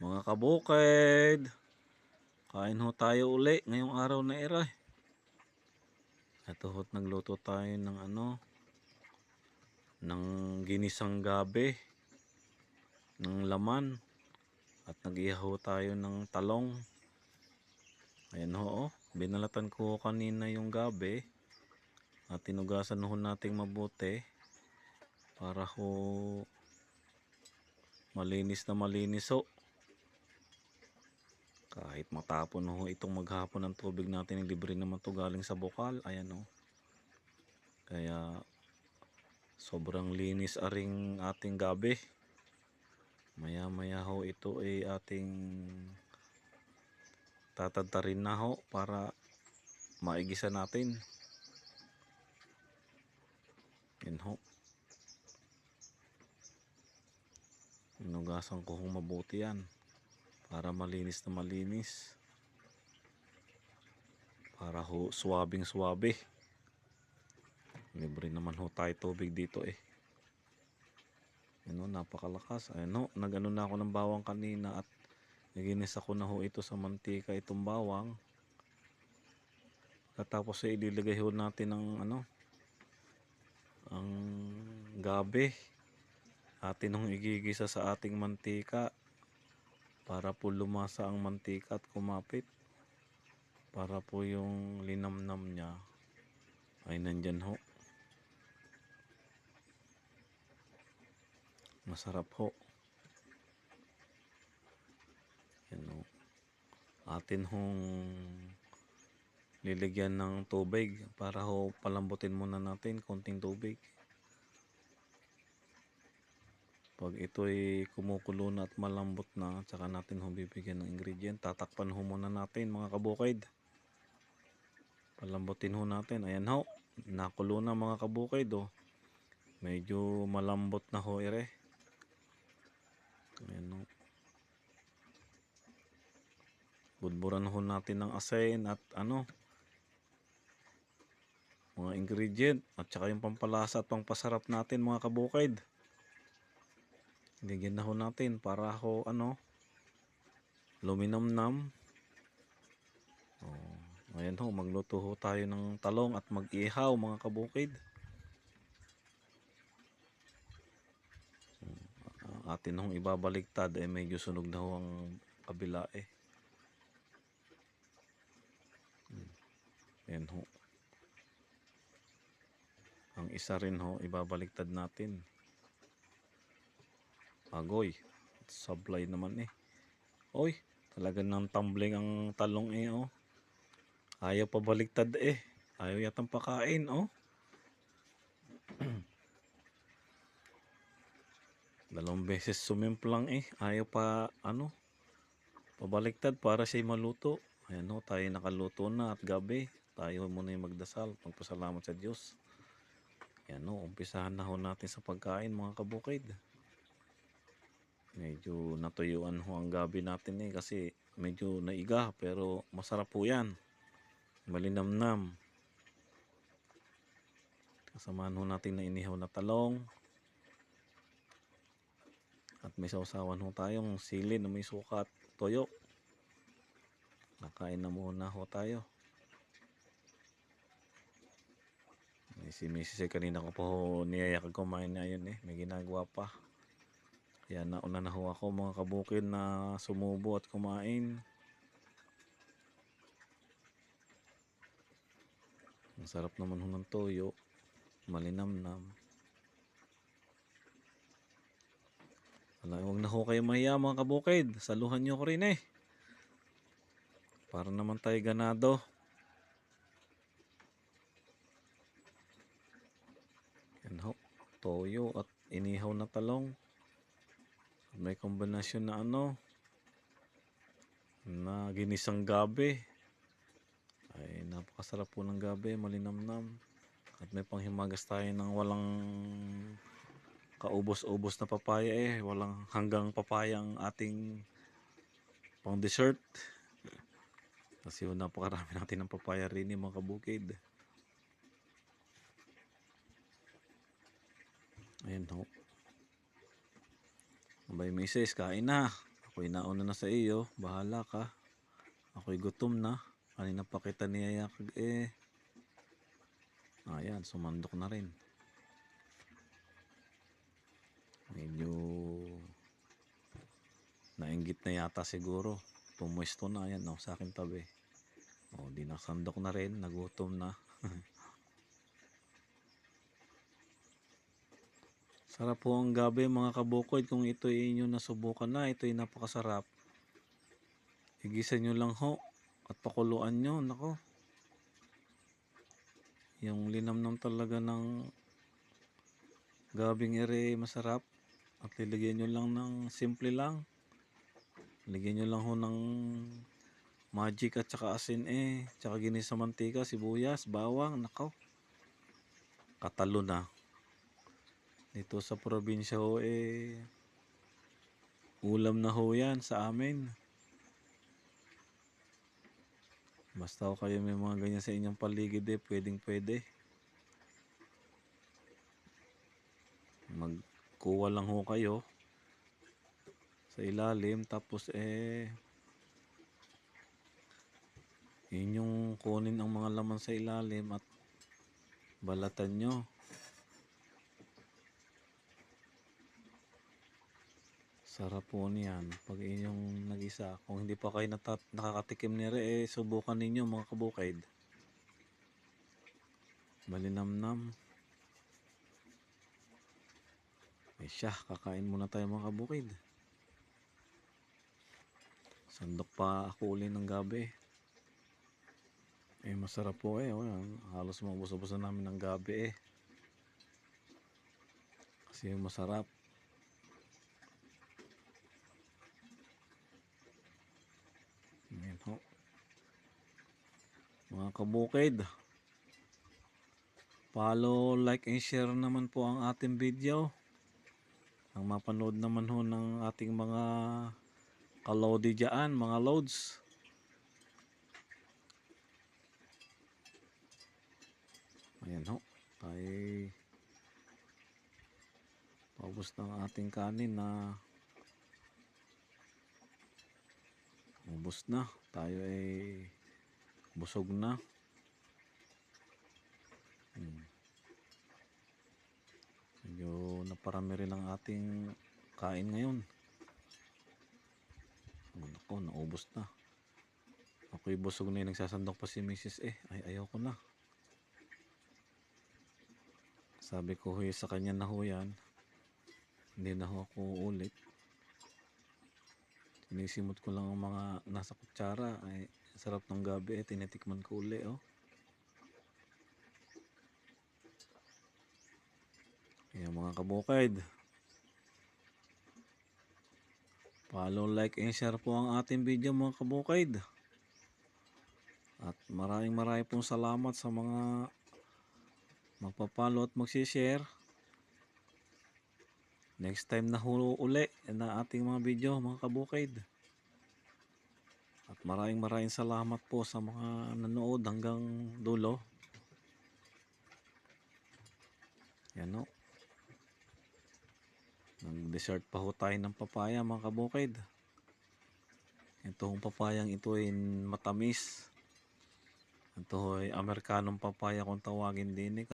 Mga kabukid, kain ho tayo uli ngayong araw na ira. Ito ho't nagluto tayo ng ano, ng ginisang gabi, ng laman, at nag-ihaw tayo ng talong. Ayan ho, oh. binalatan ko kanina yung gabi, at tinugasan ho nating mabuti, para ho malinis na malinis ho. Kahit matapon ho itong maghapon ng tubig natin, libre naman to galing sa bukal. Ayan o. Kaya sobrang linis aring ating gabi. Maya maya ho ito ay ating tatadtarin na ho para maigisa natin. Yan ho. Inugasan ko hong mabuti yan para malinis na malinis. Para ho swabing swabe libre naman ho tayo tubig dito eh. Ano napakalakas. Ano nagano na ako ng bawang kanina at naginis ako na ho ito sa mantika itong bawang. Katapos ay ililagay ho natin ng ano ang gabi. Atin hong igigisa sa ating mantika para po lumasa ang mantika at kumapit. Para po yung linamnam niya ay nandyan ho. Masarap ho. Yan ho. Atin hong liligyan ng tubig para ho palambutin muna natin konting tubig pag ito'y kumukulo na at malambot na, tsaka natin ho bibigyan ng ingredient. Tatakpan ho muna natin mga kabukid. Palambutin ho natin. Ayan ho, nakulo na mga kabukid oh. Medyo malambot na ho ere. Ayan ho. Budburan ho natin ng asin at ano, mga ingredient at saka yung pampalasa at pampasarap natin mga kabukid. Ligyan na ho natin para ho ano luminamnam. Oh, ayan ho, magluto ho tayo ng talong at mag-ihaw mga kabukid. Hmm, atin hong ibabaliktad eh medyo sunog na ho ang kabila eh. Hmm, Ayan ho. Ang isa rin ho, ibabaliktad natin. Agoy. Sablay naman eh. Oy, talaga nang tumbling ang talong eh oh. Ayaw pa baliktad eh. Ayaw yatang pakain oh. Dalawang beses sumimplang eh. Ayaw pa ano. Pabaliktad para siya maluto. Ayan oh, tayo nakaluto na at gabi. Tayo muna yung magdasal. Magpasalamat sa Diyos. Ayan oh, umpisahan na ho natin sa pagkain mga kabukid medyo natuyuan ho ang gabi natin eh kasi medyo naiga pero masarap po yan. Malinamnam. Kasamahan ho natin na inihaw na talong. At may sausawan ho tayong sili na may sukat toyo. Nakain na muna ho tayo. Si Mrs. kanina ko po niyayak kumain na yun eh. May ginagawa pa kaya nauna na ho ako mga kabukid na sumubo at kumain. Ang sarap naman ho ng toyo. Malinamnam. Wala, huwag na ho kayo mahiya mga kabukid. Saluhan nyo ko rin eh. Para naman tayo ganado. Yan ho. Toyo at inihaw na talong. May kombinasyon na ano na ginisang gabi. Ay napakasarap po ng gabi, malinamnam. At may panghimagas tayo ng walang kaubos-ubos na papaya eh. Walang hanggang papaya ang ating pang dessert. Kasi yun, napakarami natin ng papaya rin eh, mga kabukid. Ayan ho. Abay, misis, kain na. Ako Ako'y nauna na sa iyo. Bahala ka. Ako'y gutom na. Kanina pa kita niyayakag eh. Ayan, sumandok na rin. Medyo nainggit na yata siguro. Pumwesto na yan oh, sa akin tabi. O, di nasandok na rin. Nagutom na. Sarap po ang gabi mga kabukod. Kung ito ay inyo nasubukan na, ito ay napakasarap. Igisa nyo lang ho at pakuluan nyo. Nako. Yung linamnam talaga ng gabing ere masarap. At liligyan nyo lang ng simple lang. Ligyan nyo lang ho ng magic at saka asin eh. Tsaka ginis sa mantika, sibuyas, bawang. Nako. Katalo na. Dito sa probinsya ho eh ulam na ho yan sa amin. Basta ho kayo may mga ganyan sa inyong paligid eh, pwedeng pwede. Magkuha lang ho kayo sa ilalim tapos eh inyong kunin ang mga laman sa ilalim at balatan nyo. Sarap po niyan pag inyong nag-isa. Kung hindi pa kayo natat nakakatikim nire, eh, subukan ninyo mga kabukid. Malinamnam. Eh siya, kakain muna tayo mga kabukid. Sandok pa ako uli ng gabi. Eh masarap po eh. Oh, yan. halos mabus-abusan namin ng gabi eh. Kasi masarap. Ayan ho. Mga kabukid. Follow, like, and share naman po ang ating video. Ang mapanood naman ho ng ating mga kalodi dyan, mga loads. Ayan ho. Tayo paubos ng ating kanin na ubos na. Tayo ay busog na. Hmm. Medyo naparami rin ang ating kain ngayon. Oh, Nako, naubos na. Ako'y busog na yung nagsasandok pa si Mrs. eh. Ay, ayaw ko na. Sabi ko huy sa kanya na ho yan. Hindi na ako ulit. Sinisimot ko lang ang mga nasa kutsara. Ay, sarap ng gabi eh. Tinitikman ko uli oh. Ayan mga kabukid. Follow, like, and share po ang ating video mga kabukid. At maraming maraming pong salamat sa mga magpapalo at magsishare. Next time na hulo uli na ating mga video mga kabukid. At maraming maraming salamat po sa mga nanood hanggang dulo. Yan o. Nag-dessert pa ho tayo ng papaya mga kabukid. Itong papayang ito ay matamis. Ito ay Amerikanong papaya kung tawagin din eh.